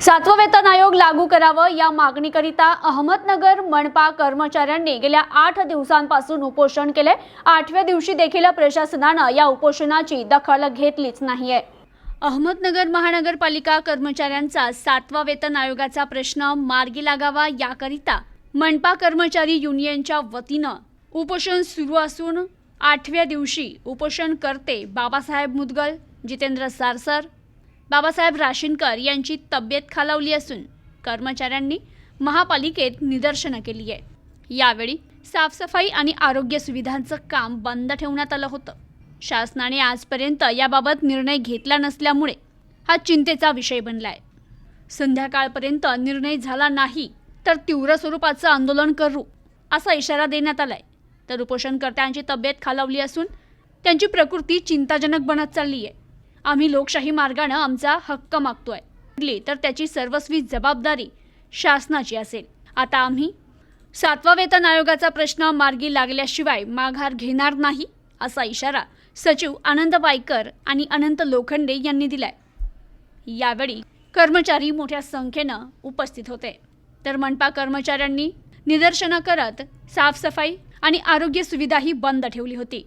सातवं वेतन आयोग लागू करावं या मागणीकरिता अहमदनगर मनपा कर्मचाऱ्यांनी गेल्या आठ दिवसांपासून उपोषण केले आठव्या दिवशी देखील प्रशासनानं या उपोषणाची दखल घेतलीच नाहीये. अहमदनगर महानगरपालिका कर्मचाऱ्यांचा सातवा वेतन आयोगाचा प्रश्न मार्गी लागावा याकरिता मनपा कर्मचारी युनियनच्या वतीनं उपोषण सुरू असून आठव्या दिवशी उपोषण करते बाबासाहेब मुदगल जितेंद्र सारसर बाबासाहेब राशीनकर यांची तब्येत खालावली असून कर्मचाऱ्यांनी महापालिकेत निदर्शनं केली आहे. यावेळी साफसफाई आणि आरोग्य सुविधांचं काम बंद ठेवण्यात आलं होतं. शासनाने आजपर्यंत याबाबत निर्णय घेतला नसल्यामुळे हा चिंतेचा विषय बनलाय. संध्याकाळपर्यंत निर्णय झाला नाही तर तीव्र स्वरूपाचं आंदोलन करू असा इशारा देण्यात आलाय. तर उपोषणकर्त्यांची तब्येत खालावली असून त्यांची प्रकृती चिंताजनक बनत चालली आहे आम्ही लोकशाही मार्गानं आमचा हक्क मागतोय. म्हटली तर त्याची सर्वस्वी जबाबदारी शासनाची असेल. आता आम्ही सातवा वेतन आयोगाचा प्रश्न मार्गी लागल्याशिवाय माघार घेणार नाही असा इशारा सचिव आनंद वायकर आणि अनंत लोखंडे यांनी दिलाय. यावेळी कर्मचारी मोठ्या संख्येनं उपस्थित होते. तर मनपा कर्मचाऱ्यांनी निदर्शनं करत साफसफाई आणि आरोग्य सुविधाही बंद ठेवली होती.